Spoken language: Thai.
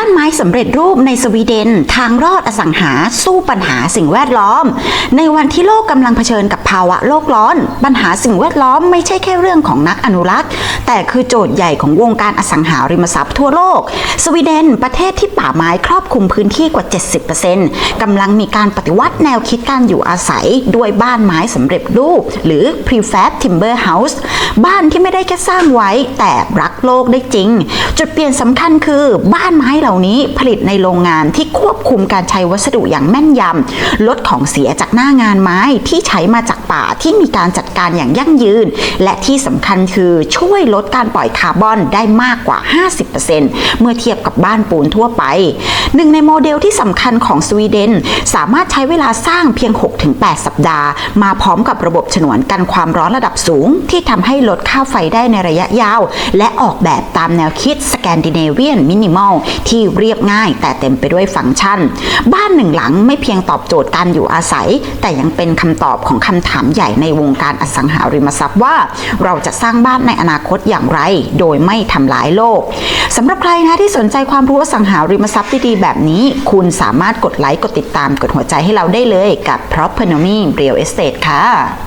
บ้านไม้สำเร็จรูปในสวีเดน ทางรอดอสังหาสู้ปัญหาสิ่งแวดล้อม ในวันที่โลกกำลังเผชิญกับภาวะโลกร้อน ปัญหาสิ่งแวดล้อมไม่ใช่แค่เรื่องของนักอนุรักษ์ แต่คือโจทย์ใหญ่ของวงการอสังหาริมทรัพย์ทั่วโลก สวีเดน ประเทศที่ป่าไม้ครอบคลุมพื้นที่กว่า 70%กำลังมีการปฏิวัติแนวคิดการอยู่อาศัยด้วยบ้านไม้สำเร็จรูป หรือ prefab timber house บ้านที่ไม่ได้แค่สร้างไว้แต่รักโลกได้จริง จุดเปลี่ยนสำคัญคือบ้านไม้เหล่านี้ผลิตในโรงงานที่ควบคุมการใช้วัสดุอย่างแม่นยำลดของเสียจากหน้างานไม้ที่ใช้มาจากป่าที่มีการจัดการอย่างยั่งยืน และที่สำคัญคือช่วยลดการปล่อยคาร์บอนได้มากกว่า 50%เมื่อเทียบกับบ้านปูนทั่วไป หนึ่งในโมเดลที่สำคัญของสวีเดน สามารถใช้เวลาสร้างเพียง 6-8 สัปดาห์ มาพร้อมกับระบบฉนวนกันความร้อนระดับสูง ที่ทำให้ลดค่าไฟได้ในระยะยาว และออกแบบตามแนวคิดสแกนดิเนเวียนมินิมอลที่เรียบง่าย แต่เต็มไปด้วยฟังก์ชัน บ้านหนึ่งหลังไม่เพียงตอบโจทย์การอยู่อาศัย แต่ยังเป็นคำตอบของคำถามใหญ่ในวงการอสังหาริมทรัพย์ว่า เราจะสร้างบ้านในอนาคตอย่างไร โดยไม่ทำลายโลกสำหรับใครนะที่สนใจความรู้อสังหาริมทรัพย์ดีๆแบบนี้ คุณสามารถกดไลค์กดติดตามกดหัวใจให้เราได้เลยกับ Propernomy Real Estate ค่ะ